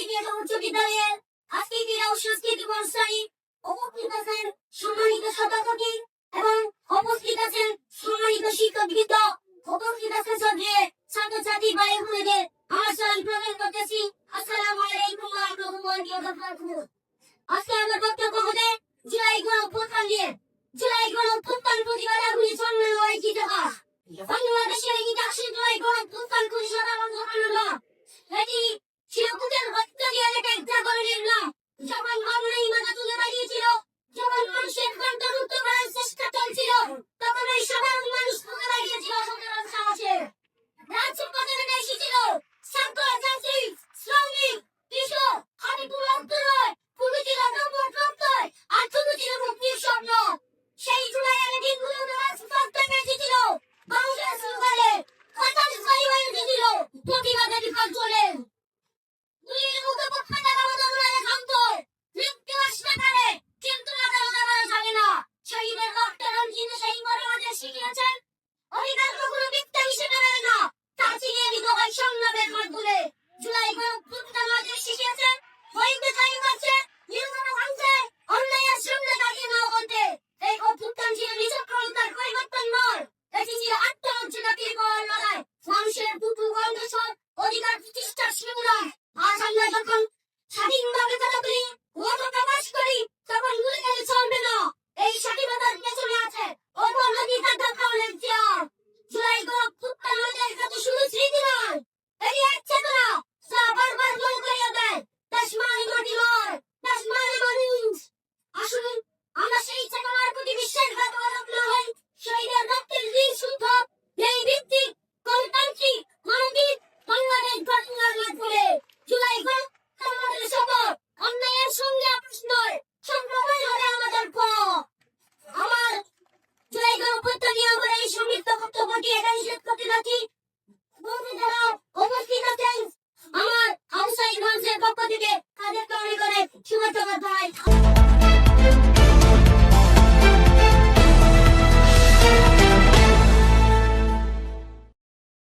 একটা উচ্চ বিদ্যালয়ের আজকে ক্রীড়া ও সাংস্কৃতিক অনুষ্ঠানে উপস্থিত আছেন সম্মানিত সভাপতি এবং উপস্থিত আছেন সম্মানিত শিক্ষকবৃন্দ, উপস্থিত আছেন সঙ্গে ছাত্রছাত্রী ভাই বোনেদের আমার সালাম প্রদান করতেছি। আসসালামু আলাইকুম ওয়া আজকে আমার বক্তব্য হবে জুলাই গণ অভ্যুত্থান নিয়ে জুলাই গণ অভ্যুত্থান প্রতিবাদ আগুনে জন্মের ঐতিহ্য বাংলাদেশের ইতিহাসে জুলাই গণ অভ্যুত্থান কোন সাধারণ ঘটনা এটি ছিল ಸಕಲ ಭಕ್ತರಿಗೆ ಕೈತಾ ಬರಲಿಲ್ಲ অধিকার কখনো মিথ্যা হিসেবে মেনে না। তা চিনিয়ে দিতে হয় সংগ্রামের মাধ্যমে জুলাই গণঅভ্যুত্থান আমাদের শিখিয়েছেন হইতে চাই করছে নির্মম ভাঙছে অন্যায়ের সামনে দাঁড়িয়ে না বলতে। এই অভ্যুত্থান ছিল নিচক্রতার পরিবর্তন নয়, এটি ছিল আত্মমর্যাদাকে বল লড়াই মানুষের দুটো গন্ধসর অধিকার প্রতিষ্ঠার সংগ্রাম বক্তব্যটি এখানে শেষ করতে যাচ্ছি বন্ধুরা উপস্থিত আছেন আমার হাউসাইড মঞ্চের পক্ষ থেকে তাদেরকে অনেক অনেক শুভেচ্ছা